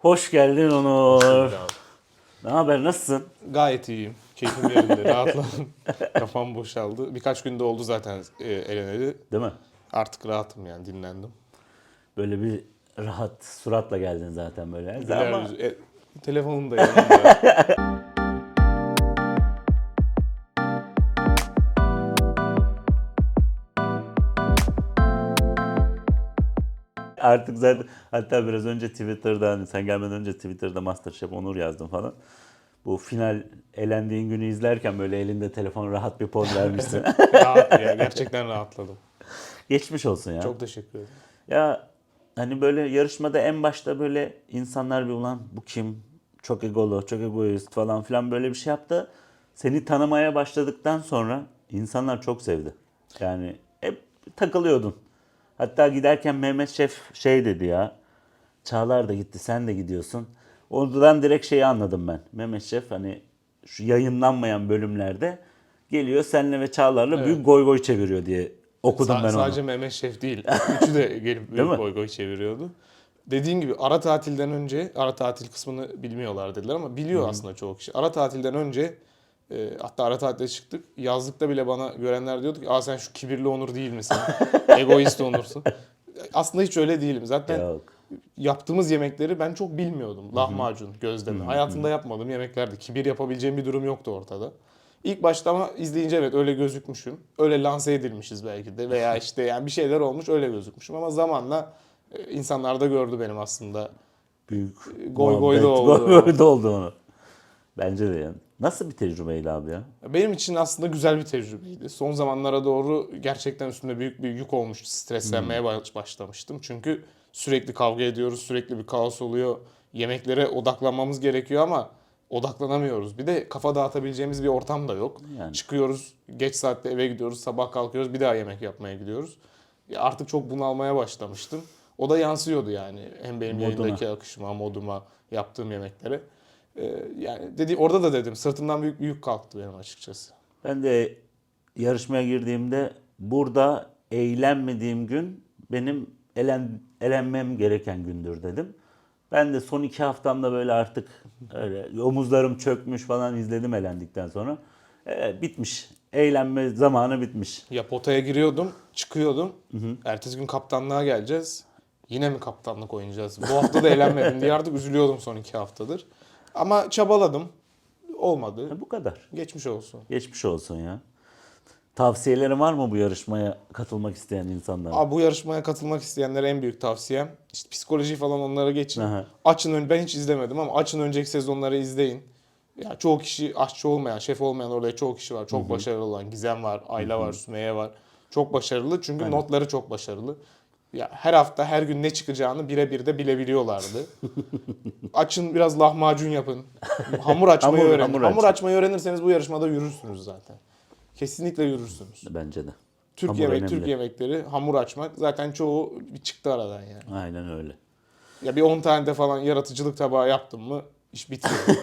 Hoş geldin Onur. Ne haber nasılsın? Gayet iyiyim. Keyfim yerinde. Rahatladım. Kafam boşaldı. Birkaç günde oldu zaten e, eleneli. Değil mi? Artık rahatım yani dinlendim. Böyle bir rahat suratla geldin zaten böyle. Güler Ama yüzü- e, telefonum da yanımda. artık zaten hatta biraz önce Twitter'da hani sen gelmeden önce Twitter'da Masterchef Onur yazdım falan. Bu final elendiğin günü izlerken böyle elinde telefon rahat bir poz vermişsin. Rahat ya. Gerçekten rahatladım. Geçmiş olsun ya. Çok teşekkür ederim. Ya hani böyle yarışmada en başta böyle insanlar bir ulan bu kim? Çok egolu, çok egoist falan filan böyle bir şey yaptı. Seni tanımaya başladıktan sonra insanlar çok sevdi. Yani hep takılıyordun. Hatta giderken Mehmet Şef şey dedi ya. Çağlar da gitti sen de gidiyorsun. Oradan direkt şeyi anladım ben. Mehmet Şef hani şu yayınlanmayan bölümlerde geliyor seninle ve Çağlar'la büyük goy goy çeviriyor diye okudum Sa- ben onu. sadece Mehmet Şef değil. Üçü de gelip büyük boy boy çeviriyordu. Dediğin gibi ara tatilden önce, ara tatil kısmını bilmiyorlar dediler ama biliyor aslında çoğu kişi. Ara tatilden önce e, hatta ara tatilde çıktık. Yazlıkta bile bana görenler diyordu ki Aa sen şu kibirli Onur değil misin? Egoist Onur'sun. Aslında hiç öyle değilim. Zaten Yok. yaptığımız yemekleri ben çok bilmiyordum. Lahmacun, gözleme. Hayatımda yapmadığım yemeklerdi. Kibir yapabileceğim bir durum yoktu ortada. İlk başta ama izleyince evet öyle gözükmüşüm. Öyle lanse edilmişiz belki de veya işte yani bir şeyler olmuş öyle gözükmüşüm ama zamanla e, insanlar da gördü benim aslında. Büyük Goy goy da oldu. Goy goy da oldu onu. Bence de yani. Nasıl bir tecrübeydi abi ya? Benim için aslında güzel bir tecrübeydi. Son zamanlara doğru gerçekten üstümde büyük bir yük olmuştu. Streslenmeye baş- başlamıştım. Çünkü sürekli kavga ediyoruz, sürekli bir kaos oluyor. Yemeklere odaklanmamız gerekiyor ama odaklanamıyoruz. Bir de kafa dağıtabileceğimiz bir ortam da yok. Yani. Çıkıyoruz, geç saatte eve gidiyoruz, sabah kalkıyoruz, bir daha yemek yapmaya gidiyoruz. Ya artık çok bunalmaya başlamıştım. O da yansıyordu yani. Hem benim Moduna. yayındaki akışıma, moduma, yaptığım yemeklere. Ee, yani dedi orada da dedim sırtımdan büyük bir yük kalktı benim açıkçası. Ben de yarışmaya girdiğimde burada eğlenmediğim gün benim elen, elenmem gereken gündür dedim. Ben de son iki haftamda böyle artık öyle omuzlarım çökmüş falan izledim elendikten sonra. Evet, bitmiş. Eğlenme zamanı bitmiş. Ya potaya giriyordum, çıkıyordum. Ertesi gün kaptanlığa geleceğiz. Yine mi kaptanlık oynayacağız? Bu hafta da eğlenmedim diye artık üzülüyordum son iki haftadır. Ama çabaladım. Olmadı. Ha, bu kadar. Geçmiş olsun. Geçmiş olsun ya. Tavsiyelerin var mı bu yarışmaya katılmak isteyen insanlara? Abi bu yarışmaya katılmak isteyenlere en büyük tavsiyem işte psikoloji falan onlara geçin. Aha. Açın ön ben hiç izlemedim ama açın önceki sezonları izleyin. Ya çoğu kişi aşçı olmayan, şef olmayan orada çoğu kişi var. Çok başarılı olan Gizem var, Ayla var, Sümeyye var. Çok başarılı çünkü notları çok başarılı. Ya her hafta her gün ne çıkacağını birebir de bilebiliyorlardı. Açın biraz lahmacun yapın. Hamur açmayı Hamur- öğrenin. hamur Hamur, açmayı öğrenirseniz bu yarışmada yürürsünüz zaten. Kesinlikle yürürsünüz. Bence de. Türk Hamur yemek, önemli. Türk yemekleri, hamur açmak zaten çoğu bir çıktı aradan yani. Aynen öyle. Ya bir 10 tane de falan yaratıcılık tabağı yaptım mı iş bitiyor.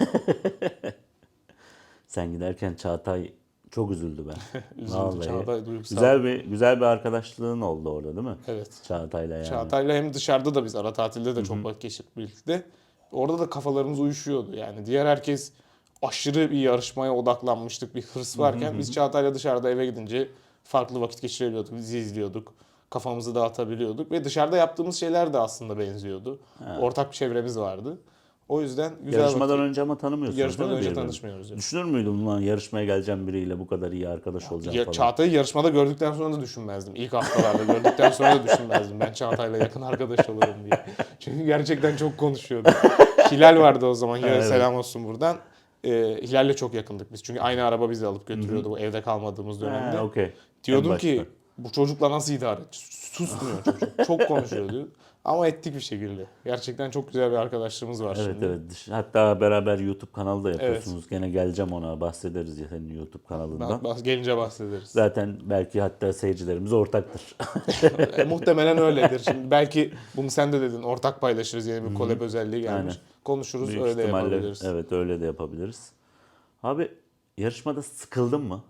Sen giderken Çağatay çok üzüldü ben. Üzüldü, Vallahi. Çağatay duygusal. Güzel bir güzel bir arkadaşlığın oldu orada değil mi? evet. Çağatay'la yani. Çağatay'la hem dışarıda da biz ara tatilde de çok vakit geçirdik birlikte. Orada da kafalarımız uyuşuyordu yani. Diğer herkes aşırı bir yarışmaya odaklanmıştık. Bir hırs varken biz Çağatay'la dışarıda eve gidince farklı vakit geçirebiliyorduk. Dizi izliyorduk. Kafamızı dağıtabiliyorduk. Ve dışarıda yaptığımız şeyler de aslında benziyordu. Ortak bir çevremiz vardı. O yüzden güzel Yarışmadan vakit- önce ama tanımıyorsunuz Yarışmadan önce birbirini? tanışmıyoruz. yani. Düşünür müydün lan yarışmaya geleceğim biriyle bu kadar iyi arkadaş olacağım Ya, falan? Çağatay'ı yarışmada gördükten sonra da düşünmezdim. İlk haftalarda gördükten sonra da düşünmezdim. Ben Çağatay'la yakın arkadaş olurum diye. Çünkü gerçekten çok konuşuyordu. Hilal vardı o zaman. Hilal Evet. selam olsun buradan. Ee, Hilal'le çok yakındık biz. Çünkü aynı araba bizi alıp götürüyordu bu evde kalmadığımız dönemde. Ha, okey. Diyordum ki. Bu çocukla nasıl idare edeceğiz? Susmuyor çocuk. Çok konuşuyordu. Ama ettik bir şekilde. Gerçekten çok güzel bir arkadaşlığımız var Evet şimdi. evet. Dış- Hatta beraber YouTube kanalı da yapıyorsunuz. Gene geleceğim ona bahsederiz ya senin YouTube kanalından. Bahs- gelince bahsederiz. Zaten belki hatta seyircilerimiz ortaktır. E, muhtemelen öyledir. Şimdi belki bunu sen de dedin. Ortak paylaşırız yeni bir collab özelliği gelmiş. Aynen. Konuşuruz Büyük öyle de yapabiliriz. evet öyle de yapabiliriz. Abi yarışmada sıkıldın mı?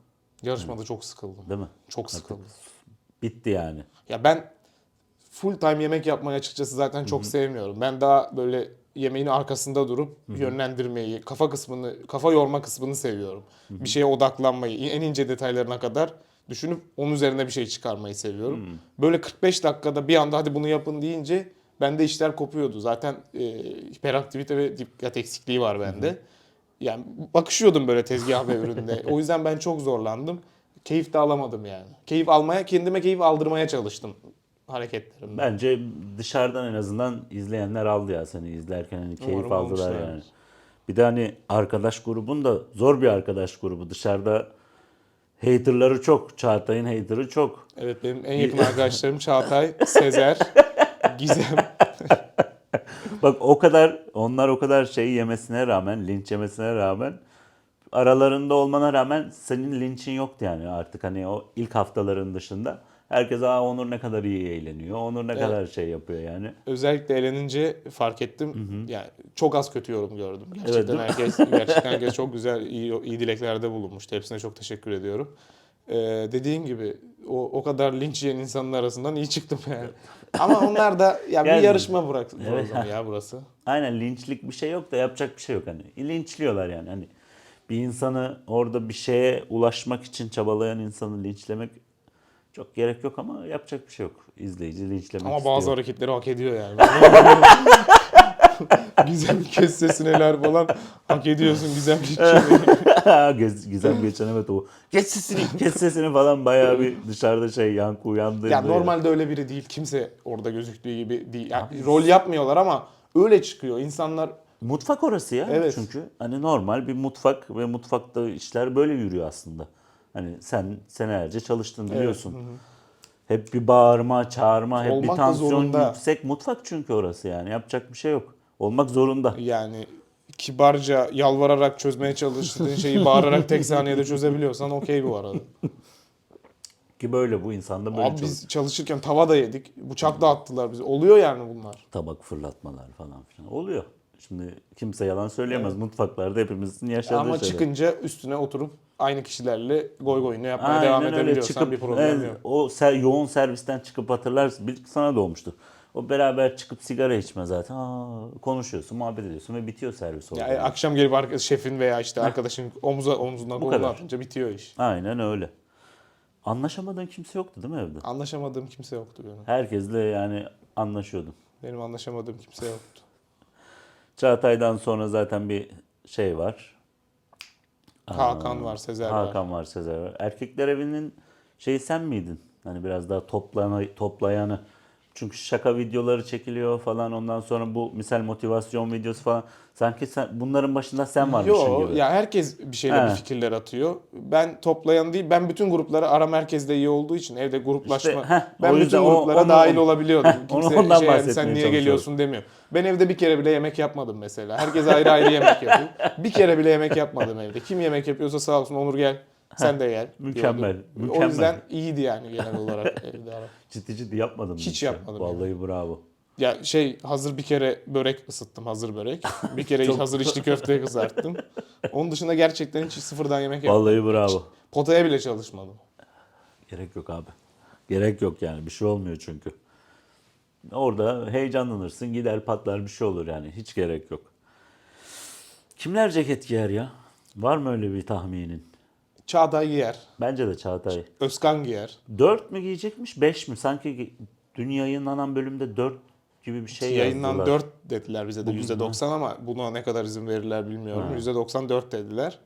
Yarışmada çok sıkıldım. Değil mi? Çok sıkıldım. Bitti yani. Ya ben full time yemek yapmayı açıkçası zaten çok sevmiyorum. Ben daha böyle yemeğin arkasında durup yönlendirmeyi, kafa kısmını, kafa yorma kısmını seviyorum. Bir şeye odaklanmayı, en ince detaylarına kadar düşünüp onun üzerine bir şey çıkarmayı seviyorum. Böyle 45 dakikada bir anda hadi bunu yapın deyince bende işler kopuyordu. Zaten e, hiperaktivite ve dikkat eksikliği var bende. Yani bakışıyordum böyle tezgah ve üründe. O yüzden ben çok zorlandım. Keyif de alamadım yani. Keyif almaya, kendime keyif aldırmaya çalıştım hareketlerimden. Bence dışarıdan en azından izleyenler aldı ya seni izlerken hani keyif Umarım aldılar almışlar. yani. Bir de hani arkadaş grubun da zor bir arkadaş grubu. Dışarıda haterları çok. Çağatay'ın haterı çok. Evet benim en yakın arkadaşlarım Çağatay, Sezer, Gizem. Bak o kadar onlar o kadar şey yemesine rağmen, linç yemesine rağmen aralarında olmana rağmen senin linçin yoktu yani artık hani o ilk haftaların dışında. Herkes aa Onur ne kadar iyi eğleniyor. Onur ne kadar şey yapıyor yani. Özellikle eğlenince fark ettim. Yani çok az kötü yorum gördüm. Gerçekten mi? herkes gerçekten herkes çok güzel iyi, iyi dileklerde bulunmuştu. Hepsine çok teşekkür ediyorum. Ee, dediğin gibi o, o kadar linç yiyen insanın arasından iyi çıktım yani. Ama onlar da ya bir Yani- yarışma bırak Evet. ya burası. Aynen linçlik bir şey yok da yapacak bir şey yok hani. Linçliyorlar yani hani. Bir insanı orada bir şeye ulaşmak için çabalayan insanı linçlemek çok gerek yok ama yapacak bir şey yok. İzleyici linçlemek Ama istiyor. bazı hareketleri hak ediyor yani. Güzel kes sesineler falan hak ediyorsun güzel bir şey. Göz- Gizem geçen evet o kes sesini kes sesini falan bayağı bir dışarıda şey yankı uyandırdı. Ya normalde öyle biri değil. Kimse orada gözüktüğü gibi değil. Yani rol yapmıyorlar ama öyle çıkıyor. İnsanlar Mutfak orası ya Evet. çünkü hani normal bir mutfak ve mutfakta işler böyle yürüyor aslında. Hani sen senelerce çalıştın biliyorsun. Hep bir bağırma, çağırma, hep bir Olmak tansiyon zorunda. yüksek. Mutfak çünkü orası yani yapacak bir şey yok. Olmak zorunda. yani kibarca yalvararak çözmeye çalıştığın şeyi bağırarak tek saniyede çözebiliyorsan okey bu arada. Ki böyle bu insanda böyle Abi biz çalışırken tava da yedik. Bıçak da attılar bize. Oluyor yani bunlar. tabak fırlatmalar falan filan oluyor. Şimdi kimse yalan söyleyemez. Mutfaklarda hepimizin yaşadığı Ama şeyler. çıkınca üstüne oturup aynı kişilerle goy goyunu yapmaya devam Aynen öyle edebiliyorsan çıkıp bir problem evet, yok. o ser, yoğun servisten çıkıp hatırlarsın. Bir sana da olmuştu. O beraber çıkıp sigara içme zaten. Aa, konuşuyorsun, muhabbet ediyorsun ve bitiyor servis orada. Yani akşam gelip arka- şefin veya işte arkadaşın omuza koluna kadar. atınca bitiyor iş. Aynen öyle. Anlaşamadığın kimse yoktu değil mi evde? Anlaşamadığım kimse yoktu benim. Herkesle yani anlaşıyordun. Benim anlaşamadığım kimse yoktu. Çağatay'dan sonra zaten bir şey var. Hakan var, Sezer var. Hakan var, Sezer var. Erkekler evinin şeyi sen miydin? Hani biraz daha toplana, toplayanı. Çünkü şaka videoları çekiliyor falan. Ondan sonra bu misal motivasyon videosu falan. Sanki sen, bunların başında sen varmışsın Yo, gibi. ya herkes bir şeyler He. bir fikirler atıyor. Ben toplayan değil, ben bütün gruplara ara merkezde iyi olduğu için evde gruplaşma. İşte, heh, ben bütün o- gruplara onu- dahil olabiliyordum. Onu Kimse ondan şey, yani sen niye geliyorsun demiyor. Ben evde bir kere bile yemek yapmadım mesela. Herkes ayrı ayrı yemek yapıyor. Bir kere bile yemek yapmadım evde. Kim yemek yapıyorsa sağ olsun Onur gel. Sen de gel. mükemmel, diyordum. O mükemmel. yüzden iyiydi yani genel olarak ara. Ciddi ciddi yapmadın mı? Hiç işte? yapmadım Vallahi bravo. Ya şey hazır bir kere börek ısıttım hazır börek. Bir kere Çok- hazır içli köfte kızarttım. Onun dışında gerçekten hiç sıfırdan yemek yapmadım. Vallahi bravo. Potaya bile çalışmadım. Gerek yok abi. Gerek yok yani. Bir şey olmuyor çünkü. Orada heyecanlanırsın, gider patlar bir şey olur yani. Hiç gerek yok. Kimler ceket giyer ya? Var mı öyle bir tahminin? Çağatay giyer. Bence de Çağatay. Özkan giyer. 4 mü giyecekmiş 5 mi? Sanki dün yayınlanan bölümde 4 gibi bir şey Yayından yazdılar. 4 dediler bize de %90 ama buna ne kadar izin verirler bilmiyorum. %94 dediler.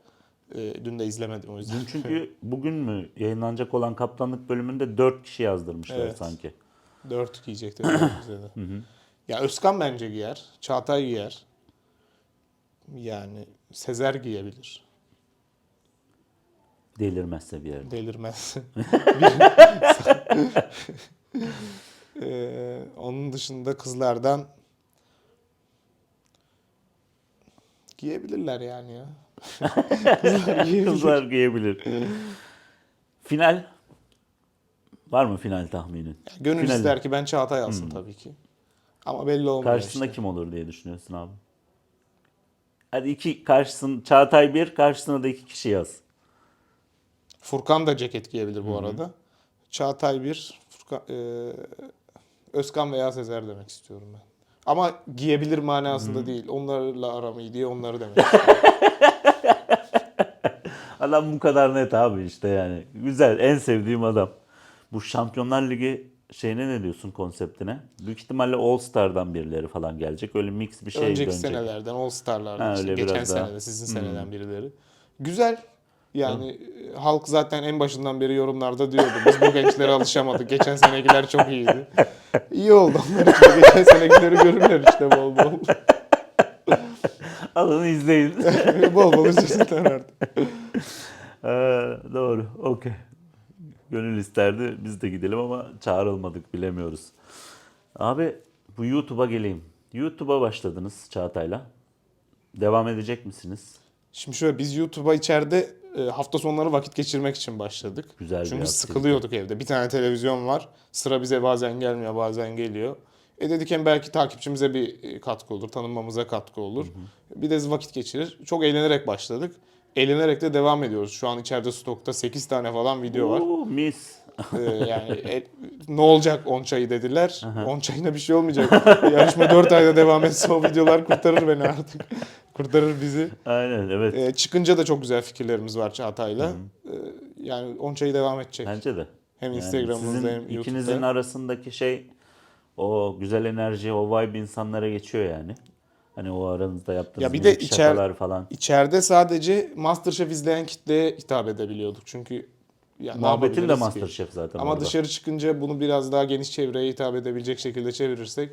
Ee, dün de izlemedim o yüzden. Dün çünkü bugün mü yayınlanacak olan kaptanlık bölümünde 4 kişi yazdırmışlar Evet. sanki. 4 giyecek dediler bize de. Ya Özkan bence giyer. Çağatay giyer. Yani Sezer giyebilir. Delirmezse bir yerde. Delirmez. Ee, onun dışında kızlardan giyebilirler yani ya. Kızlar giyebilir. Kızlar giyebilir. Final var mı final tahminin? Gönül Finali. ister ki ben Çağatay alsın tabii ki. Ama belli olmuyor Karşısında işte. kim olur diye düşünüyorsun abi? Hadi iki karşısın Çağatay bir karşısına da iki kişi yaz. Furkan da ceket giyebilir bu arada. Çağatay bir, Furkan, e, Özkan veya Sezer demek istiyorum ben. Ama giyebilir manasında değil. Onlarla aram iyi diye onları demek. Adam bu kadar net abi işte yani. Güzel en sevdiğim adam. Bu Şampiyonlar Ligi şeyine ne diyorsun konseptine? Büyük ihtimalle All Star'dan birileri falan gelecek. Öyle mix bir şey Önceki dönecek. senelerden, All Star'lardan, Ha, işte geçen senede, sizin seneden birileri. Güzel. Yani e, halk zaten en başından beri yorumlarda diyordu. Biz bu gençlere alışamadık. Geçen senekiler çok iyiydi. İyi oldu onlar için. Geçen senekileri görürler işte bol bol. Alın izleyin. bol bol üzülsünler artık. Ee, doğru. Okey. Gönül isterdi. Biz de gidelim ama çağrılmadık bilemiyoruz. Abi bu YouTube'a geleyim. YouTube'a başladınız Çağatay'la. Devam edecek misiniz? Şimdi şöyle biz YouTube'a içeride e, hafta sonları vakit geçirmek için başladık. Güzel Çünkü sıkılıyorduk evde. Bir tane televizyon var. Sıra bize bazen gelmiyor, bazen geliyor. E dedik hem belki takipçimize bir e, katkı olur, tanınmamıza katkı olur. Bir de vakit geçirir. Çok eğlenerek başladık. Eğlenerek de devam ediyoruz. Şu an içeride stokta 8 tane falan video var. Oo, mis. Ee, yani e, ne olacak 10 çayı dediler. 10 çayına bir şey olmayacak. Yarışma 4 ayda devam etse o videolar kurtarır beni artık. kurtarır bizi. Aynen evet. Ee, çıkınca da çok güzel fikirlerimiz var Çağatay'la. Ee, yani 10 çayı devam edecek. Bence de. Hem Yani Instagram'ımızda hem YouTube'da. ikinizin arasındaki şey o güzel enerji, o vibe insanlara geçiyor yani. Hani o aranızda yaptığınız Ya bir de içer- şakalar falan. İçeride sadece Masterchef izleyen kitleye hitap edebiliyorduk. Çünkü ya ne Muhabbetin de yapabiliriz ki? Masterchef zaten Ama orada. dışarı çıkınca bunu biraz daha geniş çevreye hitap edebilecek şekilde çevirirsek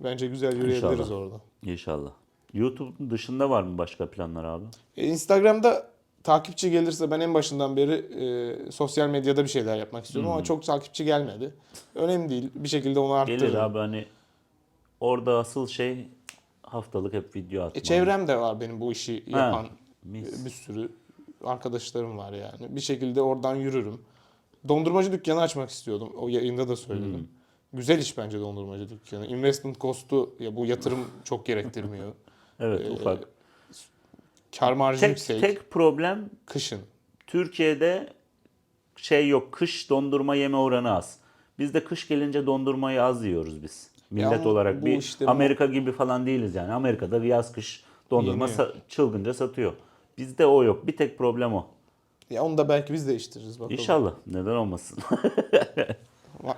bence güzel yürüyebiliriz İnşallah. orada. İnşallah. YouTube'un dışında var mı başka planlar abi? E, Instagram'da takipçi gelirse ben en başından beri e, sosyal medyada bir şeyler yapmak istiyorum ama çok takipçi gelmedi. Önemli değil. Bir şekilde onu arttırırım. Gelir abi hani orada asıl şey haftalık hep video atmak. E, çevrem de var benim bu işi Ha, yapan mis. e, bir sürü arkadaşlarım var yani. Bir şekilde oradan yürürüm. Dondurmacı dükkanı açmak istiyordum. O yayında da söyledim. Hmm. Güzel iş bence dondurmacı dükkanı. Investment cost'u ya bu yatırım çok gerektirmiyor. Evet Ee, ufak. Kar marjı Tek, yüksek. tek problem Kışın. Türkiye'de şey yok kış dondurma yeme oranı az. Bizde kış gelince dondurmayı az yiyoruz biz. Millet olarak bu bir işte bu- Amerika gibi falan değiliz yani. Amerika'da yaz kış dondurma sa- çılgınca satıyor. Bizde o yok. Bir tek problem o. Ya onu da belki biz değiştiririz bakalım. İnşallah. Neden olmasın?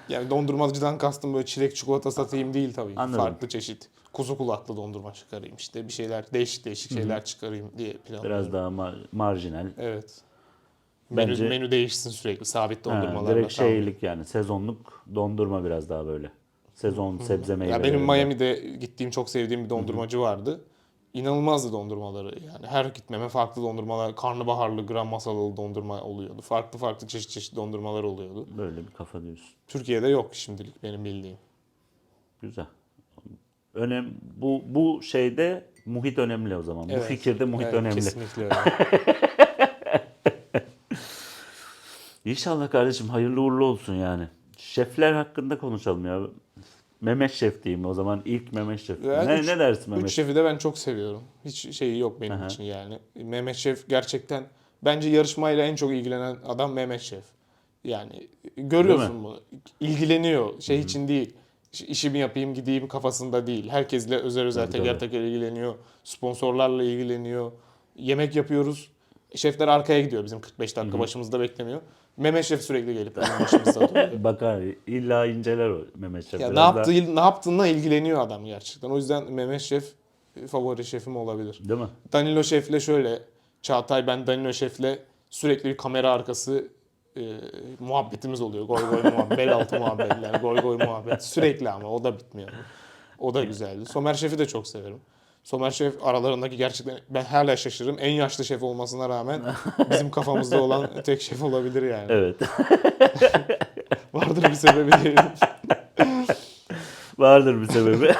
Yani dondurmacıdan kastım böyle çilek çikolata satayım değil tabii. Anladım. Farklı çeşit. Kuzu kulaklı dondurma çıkarayım işte. Bir şeyler değişik değişik şeyler çıkarayım diye planlıyorum. Biraz daha mar- marjinal. Evet. Bence- menü, menü değişsin sürekli. Sabit Ha, dondurmalarla. direkt kalmayayım. şeylik yani sezonluk dondurma biraz daha böyle. Sezon sebze meyve. Ya benim Miami'de gittiğim çok sevdiğim bir dondurmacı vardı. İnanılmazdı dondurmaları. Yani her gitmeme farklı dondurmalar, karnabaharlı, gram masalı dondurma oluyordu. Farklı farklı çeşit çeşit dondurmalar oluyordu. Böyle bir kafa diyorsun. Türkiye'de yok şimdilik benim bildiğim. Güzel. Önem bu bu şeyde muhit önemli o zaman. Bu Evet, fikirde muhit evet, önemli. Kesinlikle öyle. İnşallah kardeşim hayırlı uğurlu olsun yani. Şefler hakkında konuşalım ya. Mehmet Şef diyeyim o zaman ilk Mehmet Şef. Ya ne, üç- ne dersin Mehmet? Üç şefi de ben çok seviyorum. Hiç şeyi yok benim Aha. için yani. Mehmet Şef gerçekten bence yarışmayla en çok ilgilenen adam Mehmet Şef. Yani görüyorsun bunu. İlgileniyor. Şey için değil. İş- İşimi yapayım gideyim kafasında değil. Herkesle özel özel Tabii, teker tabii. teker ilgileniyor. Sponsorlarla ilgileniyor. Yemek yapıyoruz. Şefler arkaya gidiyor bizim 45 dakika başımızda beklemiyor. Mehmet Şef sürekli gelip bizim başımızda duruyor. Bakar illa inceler o Mehmet Şef. Ya ne Biraz daha- yaptığı, ne yaptığına ilgileniyor adam gerçekten. O yüzden Mehmet Şef favori şefim olabilir. Değil mi? Danilo Şef'le şöyle Çağatay ben Danilo Şef'le sürekli bir kamera arkası e, muhabbetimiz oluyor. Goy goy muhabbet, bel altı muhabbetler, goy goy muhabbet. Sürekli ama o da bitmiyor. O da güzeldi. Somer Şef'i de çok severim. Somer Şef aralarındaki gerçekten ben hala şaşırırım. En yaşlı şef olmasına rağmen bizim kafamızda olan tek şef olabilir yani. Evet. Vardır bir sebebi diyelim. Vardır bir sebebi.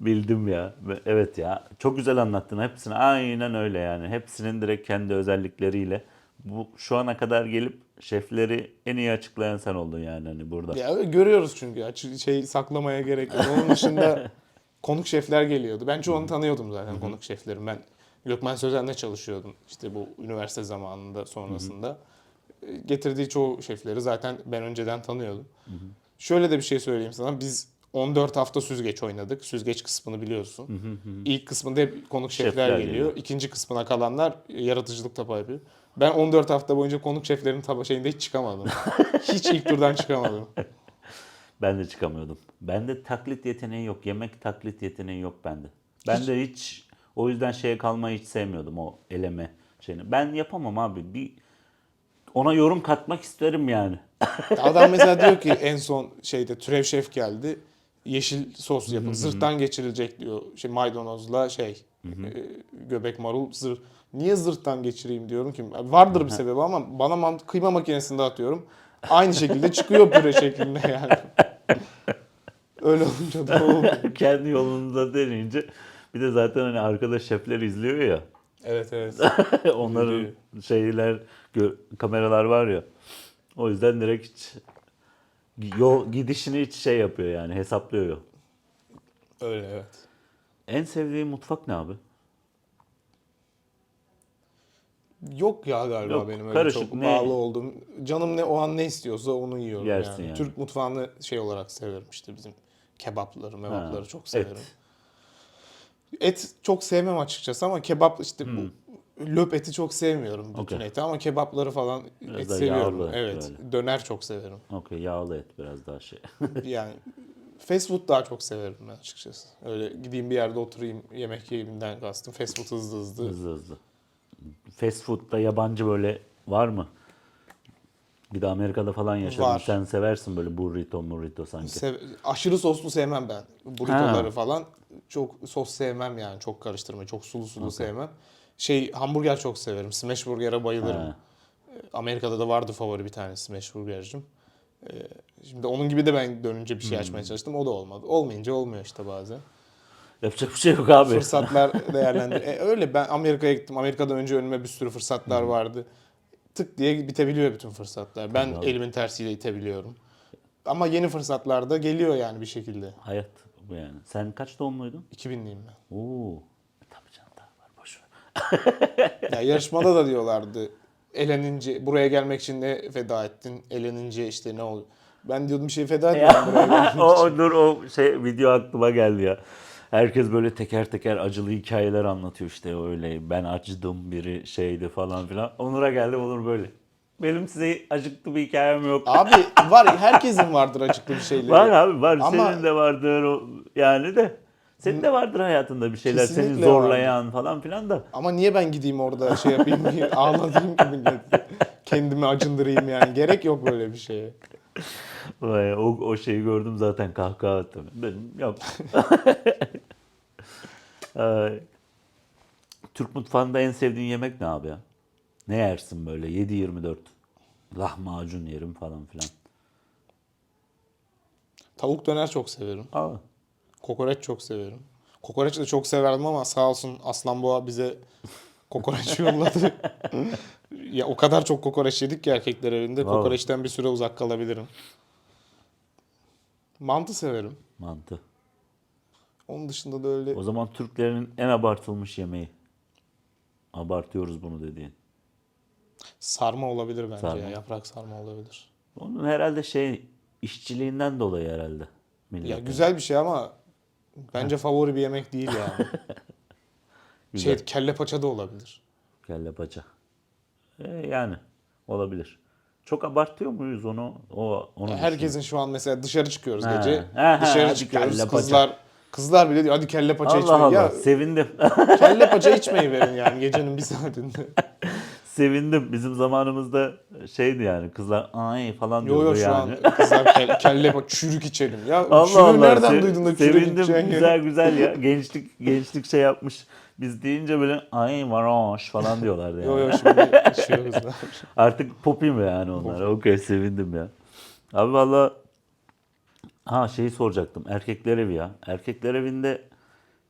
Bildim ya. Evet ya. Çok güzel anlattın hepsini. Aynen öyle yani. Hepsinin direkt kendi özellikleriyle. Bu şu ana kadar gelip şefleri en iyi açıklayan sen oldun yani hani burada. Ya görüyoruz çünkü şey saklamaya gerek yok. Onun dışında konuk şefler geliyordu. Ben çoğunu tanıyordum zaten konuk şeflerim. Ben Gökmen Sözen'de çalışıyordum. İşte bu üniversite zamanında sonrasında. E, Getirdiği çoğu şefleri zaten ben önceden tanıyordum. Şöyle de bir şey söyleyeyim sana. Biz 14 hafta süzgeç oynadık. Süzgeç kısmını biliyorsun. İlk kısmında hep konuk şefler, Şefler geliyor. geliyor. İkinci kısmına kalanlar yaratıcılık tabağı yapıyor. Ben 14 hafta boyunca konuk şeflerin taba şeyinde hiç çıkamadım. hiç ilk turdan çıkamadım. Ben de çıkamıyordum. Bende taklit yeteneği yok. Yemek taklit yeteneği yok bende. Ben de hiç o yüzden şeye kalmayı hiç sevmiyordum o eleme şeyini. Ben yapamam abi. Bir ona yorum katmak isterim yani. Adam mesela diyor ki en son şeyde Türev Şef geldi. Yeşil sos yapın. Zırhtan geçirilecek diyor. Şey maydanozla şey e, göbek marul zırh. Niye zırhtan geçireyim diyorum ki. Vardır bir sebebi ama bana man- kıyma makinesinde atıyorum. Aynı şekilde çıkıyor püre şeklinde yani. Öyle olunca da olmuyor. Kendi yolunda deneyince bir de zaten hani arkada şefler izliyor ya. Evet evet. Onların şeyler gö- kameralar var ya. O yüzden direkt hiç yol gidişini hiç şey yapıyor yani hesaplıyor. Öyle evet. En sevdiğin mutfak ne abi? Yok ya galiba Yok, benim öyle karışık, çok ne- bağlı olduğum. Canım ne o an ne istiyorsa onu yiyorum Yersin yani. yani. Türk mutfağını şey olarak severim işte bizim kebapları, mevapları Ha, çok severim. et. Et çok sevmem açıkçası ama kebap işte bu löp eti çok sevmiyorum bütün Hmm. Okey. eti ama kebapları falan Biraz et seviyorum. yağlı evet. Döner çok severim. Okey yağlı et biraz daha şey. yani fast food daha çok severim ben açıkçası. Öyle gideyim bir yerde oturayım yemek yiyeyimden kastım. Fast food hızlı hızlı. hızlı hızlı. Fast food'da yabancı böyle var mı? Bir de Amerika'da falan yaşadın. Var. Sen seversin böyle burrito burrito sanki. Sev- aşırı soslu sevmem ben. Burritoları falan çok sos sevmem yani. Çok karıştırmayı, çok sulu sulu sevmem. Şey hamburger çok severim. Smash burger'e bayılırım. Ha. Amerika'da da vardı favori bir tane smash burgercim. Ee, Şimdi onun gibi de ben dönünce bir şey açmaya çalıştım. O da olmadı. Olmayınca olmuyor işte bazen. Yapacak bir şey yok abi. Fırsatlar değerlendir. E, öyle ben Amerika'ya gittim. Amerika'dan önce önüme bir sürü fırsatlar vardı. Tık diye bitebiliyor bütün fırsatlar. Ben Tabii. elimin tersiyle itebiliyorum. Ama yeni fırsatlar da geliyor yani bir şekilde. Hayat bu yani. Sen kaç doğumluydun? 2000'liyim ben. Oo. Tabii canım daha var boş ver. Ya yarışmada da diyorlardı. Elenince buraya gelmek için ne feda ettin? Elenince işte ne oluyor? Ben diyordum bir şey feda etmedim buraya gelmek o, o dur o şey video aklıma geldi ya. Herkes böyle teker teker acılı hikayeler anlatıyor işte öyle ben acıdım biri şeydi falan filan. Onur'a geldim Onur böyle. Benim size acıklı bir hikayem yok. Abi var herkesin vardır acıklı bir şeyleri. Var abi var. Ama- Senin de vardır yani de. Senin de vardır hayatında bir şeyler seni Kesinlikle zorlayan falan filan da. Ama niye ben gideyim orada şey yapayım, ağlatayım ki milleti? Kendimi acındırayım yani. Gerek yok böyle bir şeye. Vay, o, o şeyi gördüm zaten kahkaha attım. Benim yok. Ay. Türk mutfağında en sevdiğin yemek ne abi ya? Ne yersin böyle 7-24? Lahmacun yerim falan filan. Tavuk döner çok severim. Aa, Kokoreç çok severim. Kokoreç de çok severdim ama sağ olsun Aslan Boğa bize kokoreç yolladı. ya o kadar çok kokoreç yedik ki erkekler evinde. Vallahi. Kokoreçten bir süre uzak kalabilirim. Mantı severim. mantı. Onun dışında da öyle O zaman Türklerin en abartılmış yemeği. Abartıyoruz bunu dediğin. sarma olabilir bence Sarma. ya. Yaprak sarma olabilir. Onun herhalde şey işçiliğinden dolayı herhalde. Millet. Ya güzel bir şey ama bence favori bir yemek değil yani. Şey kelle paça da olabilir. Kelle paça. E, yani olabilir. Çok abartıyor muyuz onu? O onu Herkesin şu an mesela dışarı çıkıyoruz Ha. gece. Ha, ha, dışarı çıkıyoruz. kelle paça. Kızlar kızlar bile diyor hadi kelle paça Allah içmeyin. Allah Ya sevindim. kelle paça içmeyi verin yani gecenin bir saatinde. sevindim. Bizim zamanımızda şeydi yani kızlar ay falan Yo diyordu yo şu yani. an kızlar ke- kelle paça çürük içelim. Ya Allah çürüğü Allah. nereden se- duydun da çürük Sevindim. Güzel güzel ya. Gençlik gençlik şey yapmış. Biz deyince böyle ay varoş falan diyorlardı yani. Yo yo şimdi içiyor kızlar. Artık popi mi yani onlar? Okey sevindim ya. Abi valla ha şeyi soracaktım. Erkekler evi ya. Erkekler evinde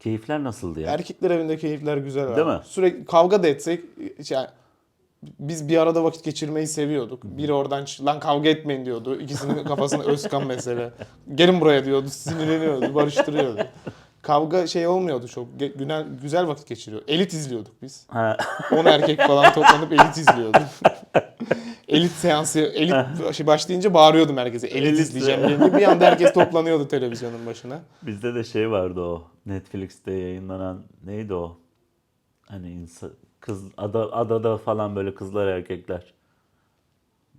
keyifler nasıldı ya? Erkekler evinde keyifler güzel abi. Değil mi? Sürekli kavga da etsek yani biz bir arada vakit geçirmeyi seviyorduk. Biri oradan "Şş, lan kavga etmeyin diyordu. İkisinin kafasında Özkan mesela. Gelin buraya diyordu. Sinirleniyordu. Barıştırıyordu. Kavga şey olmuyordu çok. Güzel, güzel vakit geçiriyor. Elit izliyorduk biz. Ha, 10 erkek falan toplanıp elit izliyorduk. elit seansı, elit şey başlayınca bağırıyordum herkese. Elit, Elit- izleyeceğim diye. Bir anda herkes toplanıyordu televizyonun başına. Bizde de şey vardı o Netflix'te yayınlanan neydi o? Hani insan, kız ada, adada falan böyle kızlar erkekler.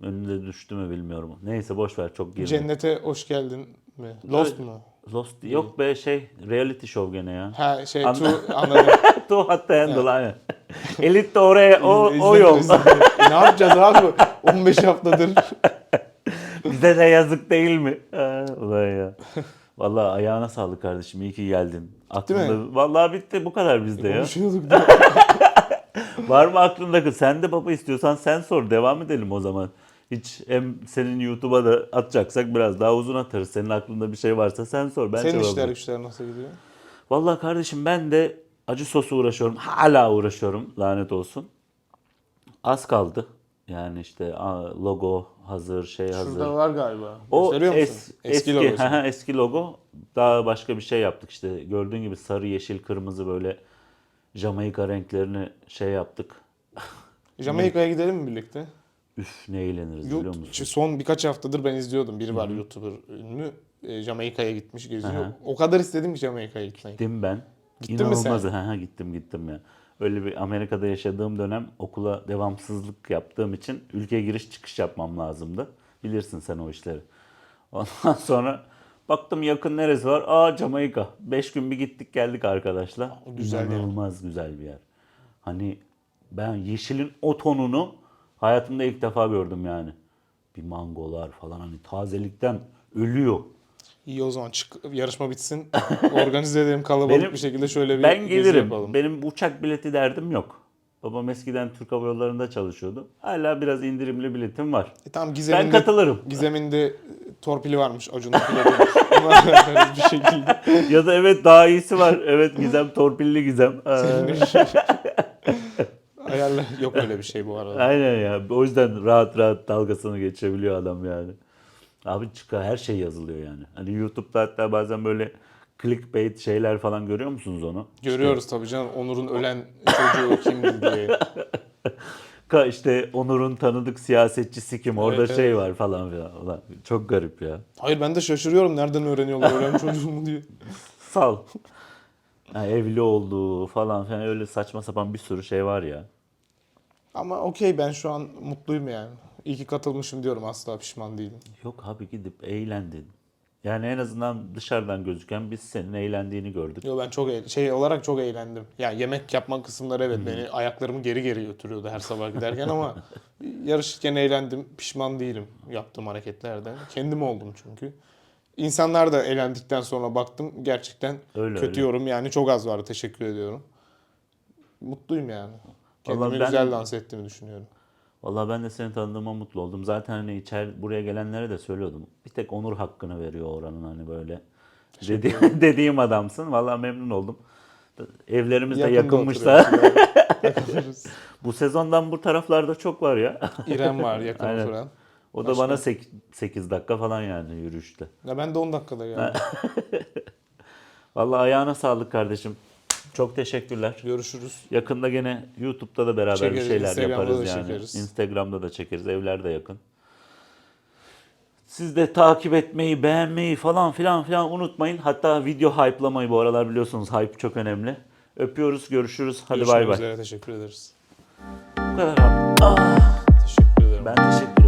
Önünde düştü mü bilmiyorum. Neyse boş ver çok girdim. Cennete hoş geldin mi? Lost mu? Lost yok be şey reality show gene ya. Ha şey Anla- tu anladım. Too hot handle aynen. Elit de oraya o, o yol. ne yapacağız abi? 15 haftadır. Bize de yazık değil mi? Ha, Ulan ya. Vallahi ayağına sağlık kardeşim. İyi ki geldin. Aklında, mi? Vallahi bitti bu kadar bizde ya. Konuşuyorduk da. Var mı aklında? Sen de baba istiyorsan sen sor. Devam edelim o zaman. Hiç hem senin YouTube'a da atacaksak biraz daha uzun atarız. Senin aklında bir şey varsa sen sor. Ben Senin cevap işler veririm. güçler nasıl gidiyor? Vallahi kardeşim ben de acı sosu uğraşıyorum. Hala uğraşıyorum. Lanet olsun. Az kaldı. Yani işte logo hazır, şey hazır. Şurada var galiba. O Gösteriyor musun? es- eski, logosu. hı hı, eski logo. Daha başka bir şey yaptık işte. Gördüğün gibi sarı, yeşil, kırmızı böyle Jamaika renklerini şey yaptık. Jamaika'ya gidelim mi birlikte? Üf ne eğleniriz Yo- biliyor musun? Son birkaç haftadır ben izliyordum. Biri var YouTuber ünlü. E, Jamaika'ya gitmiş geziyor. Hı hı. O kadar istedim ki Jamaika'ya gitmeyi. Gittim ben. Gittin mi sen? İnanılmaz. Hı, gittim gittim ya. Öyle bir Amerika'da yaşadığım dönem okula devamsızlık yaptığım için ülkeye giriş çıkış yapmam lazımdı. Bilirsin sen o işleri. Ondan sonra baktım yakın neresi var? Aa Jamaika. Beş gün bir gittik geldik arkadaşlar. Güzel yer. İnanılmaz güzel bir yer. Hani ben yeşilin o tonunu hayatımda ilk defa gördüm yani. Bir mangolar falan hani tazelikten ölüyor. İyi o zaman çık yarışma bitsin. Organize edelim kalabalık Benim- bir şekilde şöyle bir Ben gelirim. yapalım. Benim uçak bileti derdim yok. Babam eskiden Türk Hava Yolları'nda çalışıyordu. Hala biraz indirimli biletim var. E, tamam Ben Gizem'in de, katılırım. Gizem'in de torpili varmış Acun'un bir şekilde. ya da evet daha iyisi var. Evet Gizem torpilli Gizem. Aa, Ayarla. Yok öyle bir şey bu arada. Aynen ya. O yüzden rahat rahat dalgasını geçebiliyor adam yani. Abi çıkar her şey yazılıyor yani. Hani YouTube'da hatta bazen böyle clickbait şeyler falan görüyor musunuz onu? Görüyoruz tabii canım Onur'un ölen çocuğu kimdi diye. Ka işte Onur'un tanıdık siyasetçisi kim? Orada Evet, şey evet. var falan filan. Ulan çok garip ya. Hayır ben de şaşırıyorum nereden öğreniyorlar ölen çocuğumu diye. Sal. Ha, evli olduğu falan filan öyle saçma sapan bir sürü şey var ya. Ama okey ben şu an mutluyum yani. İyi ki katılmışım diyorum asla pişman değilim. Yok abi gidip eğlendin. Yani en azından dışarıdan gözüken biz senin eğlendiğini gördük. Yo ben çok eğ- şey olarak çok eğlendim. Yani yemek yapma kısımları evet beni ayaklarımı geri geri götürüyordu her sabah giderken ama yarışırken eğlendim. Pişman değilim yaptığım hareketlerden. Kendim oldum çünkü. İnsanlar da eğlendikten sonra baktım gerçekten Öyle, kötü öyle. yorum yani çok az vardı teşekkür ediyorum. Mutluyum yani. Kendimi Vallahi ben- güzel dans ettiğimi düşünüyorum. Vallahi ben de seni tanıdığıma mutlu oldum. Zaten hani içeri buraya gelenlere de söylüyordum. Bir tek Onur hakkını veriyor oranın hani böyle. Dedi, dediğim adamsın. Vallahi memnun oldum. Evlerimiz de Yakında yakınmışlar. oturuyoruz ya. Takılırız. Bu sezondan bu taraflarda çok var ya. İrem var yakın Aynen. oturan. O da Başka? bana 8 dakika falan yani yürüyüşte. Ya ben de 10 dakikada geldim. Vallahi ayağına sağlık kardeşim. Çok teşekkürler. Görüşürüz. Yakında gene YouTube'da da beraber Çekeriz, bir şeyler Instagram'da yaparız yani. çekeriz. Instagram'da da çekeriz. Evler de yakın. Siz de takip etmeyi, beğenmeyi falan filan filan unutmayın. Hatta video hype'lamayı bu aralar biliyorsunuz hype çok önemli. Öpüyoruz, görüşürüz. Hadi bay bay. teşekkür ederiz. Bu kadar abi. Ah, Teşekkür ederim. ben teşekkür